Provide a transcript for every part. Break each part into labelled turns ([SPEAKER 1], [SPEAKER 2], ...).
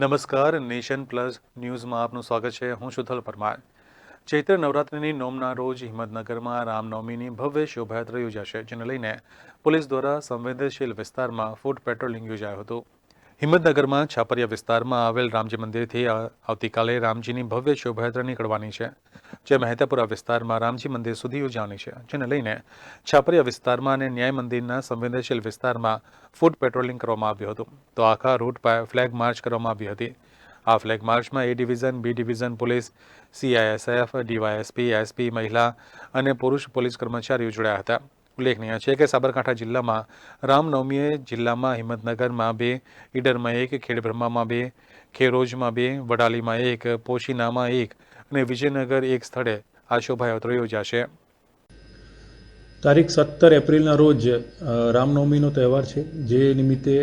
[SPEAKER 1] નમસ્કાર, nation plus ન્યૂઝમાં આપનું સ્વાગત છે. હું શુથલ પરમાર. ચૈત્ર નવરાત્રિની નોમના રોજ હિંમતનગરમાં રામનવમીની ભવ્ય શોભાયાત્રા યોજાશે, જેને લઈને પોલીસ દ્વારા સંવેદનશીલ વિસ્તારમાં ફૂડ પેટ્રોલિંગ યોજાયું હતું. હિંમતનગરમાં છાપરિયા વિસ્તારમાં આવેલ રામજી મંદિરથી આવતીકાલે રામજીની ભવ્ય શોભાયાત્રા નીકળવાની છે. જે મહેતાપુરા વિસ્તારમાં રામજી મંદિર સુધી યોજાવાની છે, જેને લઈને છાપરિયા વિસ્તારમાં અને ન્યાય મંદિરના સંવેદનશીલ વિસ્તારમાં ફૂટ પેટ્રોલિંગ કરવામાં આવ્યું હતું. તો આખા રૂટ પર ફ્લેગ માર્ચ કરવામાં આવી હતી. આ ફ્લેગ માર્ચમાં A division, B division, police CISF DYSP SP મહિલા અને પુરુષ પોલીસ કર્મચારીઓ જોડાયા હતા. ઉલ્લેખનીય છે કે સાબરકાંઠા જિલ્લામાં રામનવમીએ જિલ્લામાં હિંમતનગરમાં બે, ઈડરમાં એક, ખેડબ્રહ્મામાં બે, ખેરોજમાં બે, વડાલીમાં એક, પોશીનામાં એક અને વિજયનગર એક સ્થળે આ શોભાયાત્રા યોજાશે.
[SPEAKER 2] તારીખ સત્તર એપ્રિલના રોજ રામનવમીનો તહેવાર છે, જે નિમિત્તે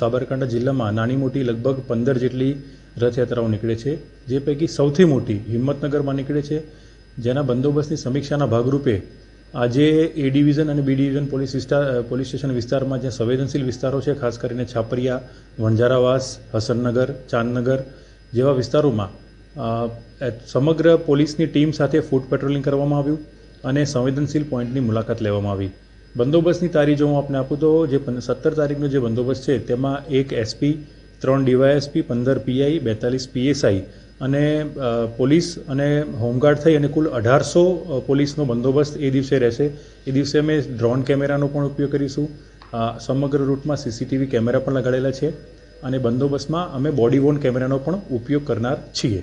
[SPEAKER 2] સાબરકાંઠા જિલ્લામાં નાની મોટી લગભગ પંદર જેટલી રથયાત્રાઓ નીકળે છે, જે પૈકી સૌથી મોટી હિંમતનગરમાં નીકળે છે. જેના બંદોબસ્તની સમીક્ષાના ભાગરૂપે આજે એ ડિવિઝન અને બી ડિવિઝન પોલીસ વિસ્તાર પોલીસ સ્ટેશન વિસ્તારમાં જ્યાં સંવેદનશીલ વિસ્તારો છે, ખાસ કરીને છાપરિયા, વણઝારાવાસ, હસનનગર, ચાંદનગર જેવા વિસ્તારોમાં સમગ્ર પોલીસની ટીમ સાથે ફૂટ પેટ્રોલિંગ કરવામાં આવ્યું અને સંવેદનશીલ પોઈન્ટની મુલાકાત લેવામાં આવી. બંદોબસ્તની તારીખ જો હું આપને આપું તો જે સત્તર તારીખનો જે બંદોબસ્ત છે, તેમાં એક એસપી, ત્રણ ડીવાયએસપી, પંદર પીઆઈ, બેતાલીસ પીએસઆઈ અને પોલીસ અને હોમગાર્ડ થઈ અને કુલ અઢારસો પોલીસનો બંદોબસ્ત એ દિવસે રહેશે. એ દિવસે અમે ડ્રોન કેમેરાનો પણ ઉપયોગ કરીશું. સમગ્ર રૂટમાં સીસીટીવી કેમેરા પણ લગાડેલા છે અને બંદોબસ્તમાં અમે બોડી વોર્ન કેમેરાનો પણ ઉપયોગ કરનાર છીએ.